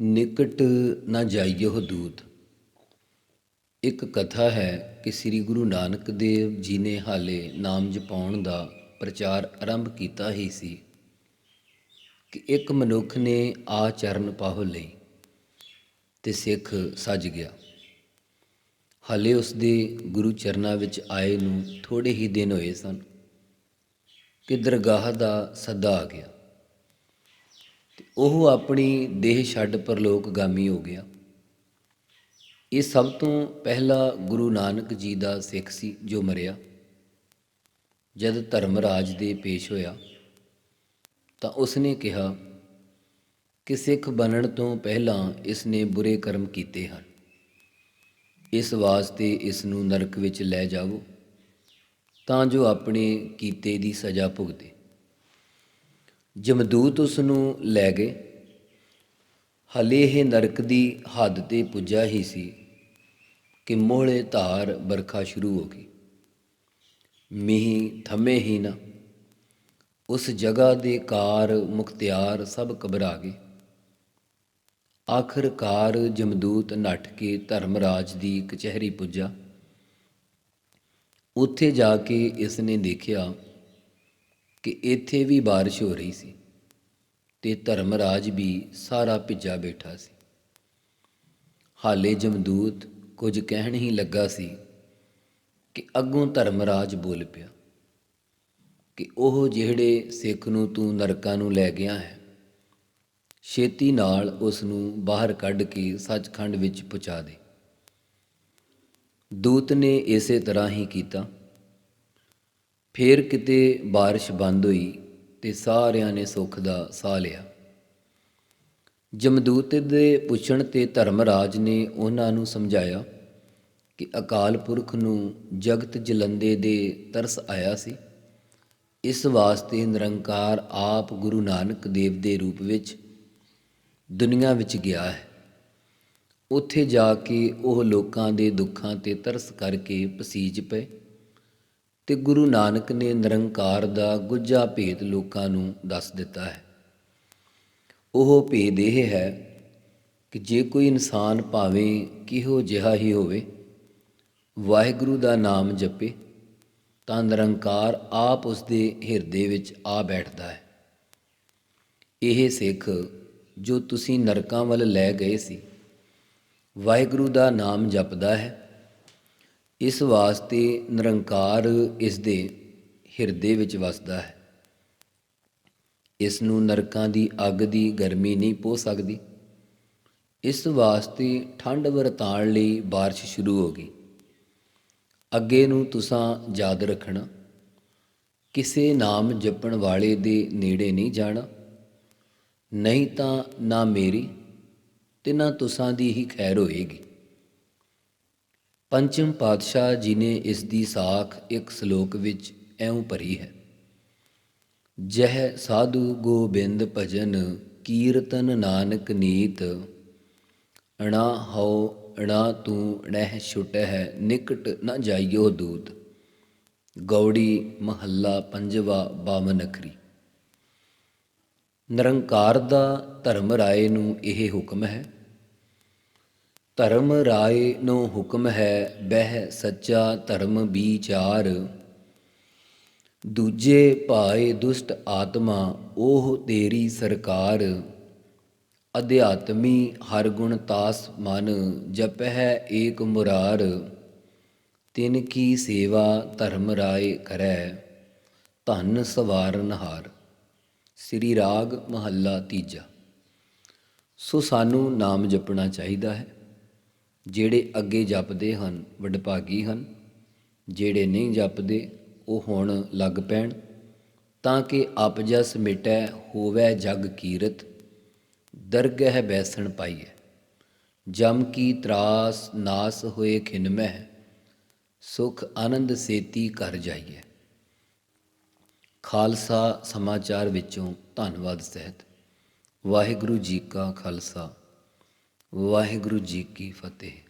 ਨਿਕਟ ਨਾ ਜਾਈਓ ਦੂਤ। ਇੱਕ ਕਥਾ ਹੈ ਕਿ ਸ੍ਰੀ ਗੁਰੂ ਨਾਨਕ ਦੇਵ ਜੀ ਨੇ ਹਾਲੇ ਨਾਮ ਜਪਾਉਣ ਦਾ ਪ੍ਰਚਾਰ ਆਰੰਭ ਕੀਤਾ ਹੀ ਸੀ ਕਿ ਇੱਕ ਮਨੁੱਖ ਨੇ ਆ ਚਰਨ ਪਾਹੋ ਲਈ ਤੇ ਸਿੱਖ ਸੱਜ ਗਿਆ। ਹਾਲੇ ਉਸ ਦੇ ਗੁਰੂ ਚਰਨਾਂ ਵਿੱਚ ਆਏ ਨੂੰ ਥੋੜੇ ਹੀ ਦਿਨ ਹੋਏ ਸਨ ਕਿ ਦਰਗਾਹ ਦਾ ਸੱਦਾ ਆ ਗਿਆ। ਉਹ ਆਪਣੀ ਦੇਹ ਛੱਡ ਪਰਲੋਕਗਾਮੀ ਹੋ ਗਿਆ। ਇਹ ਸਭ ਤੋਂ ਪਹਿਲਾ ਗੁਰੂ ਨਾਨਕ ਜੀ ਦਾ ਸਿੱਖ ਸੀ ਜੋ ਮਰਿਆ। ਜਦ ਧਰਮਰਾਜ ਦੇ ਪੇਸ਼ ਹੋਇਆ, ਤਾਂ ਉਸਨੇ ਕਿਹਾ ਕਿ ਸਿੱਖ ਬਣਨ ਤੋਂ ਪਹਿਲਾਂ ਇਸ ਨੇ ਬੁਰੇ ਕਰਮ ਕੀਤੇ ਹਨ। ਇਸ ਵਾਸਤੇ ਇਸ ਨੂੰ ਨਰਕ ਵਿੱਚ ਲੈ ਜਾਵੋ, ਤਾਂ ਜੋ ਆਪਣੇ ਕੀਤੇ ਦੀ ਸਜ਼ਾ ਭੁਗਤੇ। ਜਮਦੂਤ ਉਸ ਨੂੰ ਲੈ ਗਏ। ਹਲੇ ਇਹ ਨਰਕ ਦੀ ਹੱਦ ਤੇ ਪੁੱਜਾ ਹੀ ਸੀ ਕਿ ਮੋਹਲੇ ਧਾਰ ਬਰਖਾ ਸ਼ੁਰੂ ਹੋ ਗਈ। ਮੀਂਹ ਥੰਮੇ ਹੀ ਨਾ, ਉਸ ਜਗ੍ਹਾ ਦੇ ਕਾਰ ਮੁਖਤਿਆਰ ਸਭ ਘਬਰਾ ਗਏ। ਆਖਰਕਾਰ ਜਮਦੂਤ ਨੱਠ ਕੇ ਧਰਮਰਾਜ ਦੀ ਕਚਹਿਰੀ ਪੁੱਜਾ। ਉੱਥੇ ਜਾ ਕੇ ਇਸ ਨੇ ਦੇਖਿਆ ਕਿ ਇੱਥੇ ਵੀ بارش ਹੋ ਰਹੀ ਸੀ ਤੇ ਧਰਮਰਾਜ ਵੀ ਸਾਰਾ ਭਿੱਜਾ ਬੈਠਾ ਸੀ ਹਾਲੇ ਜਮਦੂਤ ਕੁਝ ਕਹਿਣ ਹੀ ਲੱਗਾ ਸੀ ਕਿ ਅੱਗੋਂ ਧਰਮਰਾਜ ਬੋਲ ਪਿਆ ਕਿ ਉਹ ਜਿਹੜੇ ਸਿੱਖ ਨੂੰ ਤੂੰ ਨਰਕਾਂ ਨੂੰ ਲੈ ਗਿਆ ਹੈ ਛੇਤੀ ਨਾਲ ਉਸ ਨੂੰ ਬਾਹਰ ਕੱਢ ਕੇ ਸੱਚਖੰਡ ਵਿੱਚ ਪਹੁੰਚਾ ਦੇ ਦੂਤ ਨੇ ਇਸੇ ਤਰ੍ਹਾਂ ਹੀ ਕੀਤਾ ਫੇਰ ਕਿਤੇ بارش ਬੰਦ ਹੋਈ ਤੇ ਸਾਰਿਆਂ ਨੇ ਸੁੱਖ ਦਾ ਸਾਹ ਲਿਆ ਜਮਦੂਤ ਦੇ ਪੁੱਛਣ ਤੇ ਧਰਮਰਾਜ ਨੇ ਉਹਨਾਂ ਨੂੰ ਸਮਝਾਇਆ ਕਿ ਅਕਾਲ ਪੁਰਖ ਨੂੰ ਜਗਤ ਜਲੰਦੇ ਦੇ ਤਰਸ ਆਇਆ ਸੀ ਇਸ ਵਾਸਤੇ ਨਿਰੰਕਾਰ ਆਪ ਗੁਰੂ ਨਾਨਕ ਦੇਵ ਦੇ ਰੂਪ ਵਿੱਚ ਦੁਨੀਆ ਵਿੱਚ ਗਿਆ ਹੈ ਉੱਥੇ ਜਾ ਕੇ ਉਹ ਲੋਕਾਂ ਦੇ ਦੁੱਖਾਂ ਤੇ ਤਰਸ ਕਰਕੇ ਪਸੀਜ ਪਏ ਤੇ ਗੁਰੂ ਨਾਨਕ ਨੇ ਨਿਰੰਕਾਰ ਦਾ ਗੁੱਝਾ ਭੇਦ ਲੋਕਾਂ ਨੂੰ ਦੱਸ ਦਿੱਤਾ ਹੈ। ਉਹ ਭੇਦ ਇਹ ਹੈ ਕਿ ਜੇ ਕੋਈ ਇਨਸਾਨ ਭਾਵੇਂ ਕਿਹੋ ਜਿਹਾ ਹੀ ਹੋਵੇ, ਵਾਹਿਗੁਰੂ ਦਾ ਨਾਮ ਜਪੇ, ਤਾਂ ਨਿਰੰਕਾਰ ਆਪ ਉਸ ਦੇ ਹਿਰਦੇ ਵਿੱਚ ਆ ਬੈਠਦਾ ਹੈ। ਇਹ ਸਿੱਖ ਜੋ ਤੁਸੀਂ ਨਰਕਾਂ ਵੱਲ ਲੈ ਗਏ ਸੀ, ਵਾਹਿਗੁਰੂ ਦਾ ਨਾਮ ਜਪਦਾ ਹੈ ਇਸ ਵਾਸਤੇ ਨਿਰੰਕਾਰ ਇਸ ਦੇ ਹਿਰਦੇ ਵਿੱਚ ਵਸਦਾ ਹੈ ਇਸ ਨੂੰ ਨਰਕਾਂ ਦੀ ਅੱਗ ਦੀ ਗਰਮੀ ਨਹੀਂ ਪੋ ਸਕਦੀ ਇਸ ਵਾਸਤੇ ਠੰਡ ਵਰਤਾਣ ਲਈ بارش ਸ਼ੁਰੂ ਹੋ ਗਈ ਅੱਗੇ ਨੂੰ ਤੁਸੀਂ ਯਾਦ ਰੱਖਣਾ ਕਿਸੇ ਨਾਮ ਜਪਣ ਵਾਲੇ ਦੇ ਨੇੜੇ ਨਹੀਂ ਜਾਣਾ ਨਹੀਂ ਤਾਂ ਨਾ ਮੇਰੀ ਤੇ ਨਾ ਤੁਸਾਂ ਦੀ ਹੀ ਖੈਰ ਹੋਏਗੀ ਪੰਚਮ ਪਾਤਸ਼ਾਹ ਜੀ ਨੇ ਇਸ ਦੀ ਸਾਖ ਇੱਕ ਸ਼ਲੋਕ ਵਿੱਚ ਐਉਂ ਭਰੀ ਹੈ। ਜਹ ਸਾਧੂ ਗੋਬਿੰਦ ਭਜਨ ਕੀਰਤਨ ਨਾਨਕ ਨੀਤ, ਅਣਾ ਹਉ, ਅਣਾ ਤੂੰ ਨਹਿ ਛੁਟ ਹੈ ਨਿਕਟ ਨ ਜਾਈਓ ਦੂਤ, ਗੌੜੀ ਮਹੱਲਾ ਪੰਜਵਾ ਬਾਵਨ ਅਖਰੀ। ਨਿਰੰਕਾਰ ਦਾ ਧਰਮ ਰਾਏ ਨੂੰ ਇਹ ਹੁਕਮ ਹੈ ਧਰਮ ਰਾਏ ਨੂੰ ਹੁਕਮ ਹੈ, ਬਹਿ ਸੱਚਾ ਧਰਮ ਵਿਚਾਰ ਦੂਜੇ ਭਾਏ ਦੁਸ਼ਟ ਆਤਮਾ, ਉਹ ਤੇਰੀ ਸਰਕਾਰ। ਅਧਿਆਤਮੀ ਹਰ ਗੁਣ ਤਾਸ ਮਨ, ਜਪਹਿ ਏਕ ਮੁਰਾਰ। ਤਿਨ ਕੀ ਸੇਵਾ ਧਰਮ ਰਾਏ ਕਰੈ, ਧਨ ਸਵਾਰਨ ਹਾਰ ਸ੍ਰੀ ਰਾਗ ਮਹੱਲਾ ਤੀਜਾ। ਸੋ ਸਾਨੂੰ ਨਾਮ ਜਪਣਾ ਚਾਹੀਦਾ ਹੈ। ਜਿਹੜੇ ਅੱਗੇ ਜਪਦੇ ਹਨ, ਵਡਭਾਗੀ ਹਨ। ਜਿਹੜੇ ਨਹੀਂ ਜਪਦੇ, ਉਹ ਹੁਣ ਲੱਗ ਪੈਣ। ਤਾਂ ਕਿ ਆਪਜਸ ਮਿਟੈ, ਹੋਵੇ ਜਗ ਕੀਰਤ। ਦਰਗਹਿ ਬੈਸਣ ਪਾਈਐ। ਜਮ ਕੀ ਤਰਾਸ ਨਾਸ ਹੋਏ ਖਿਨਮਹਿ ਸੁਖ ਆਨੰਦ ਸੇਤੀ ਕਰ ਜਾਈਏ ਖਾਲਸਾ ਸਮਾਚਾਰ ਵਿੱਚੋਂ ਧੰਨਵਾਦ ਸਹਿਤ। ਵਾਹਿਗੁਰੂ ਜੀ ਕਾ ਖਾਲਸਾ। ਵਾਹਿਗੁਰੂ ਜੀ ਕੀ ਫਤਿਹ।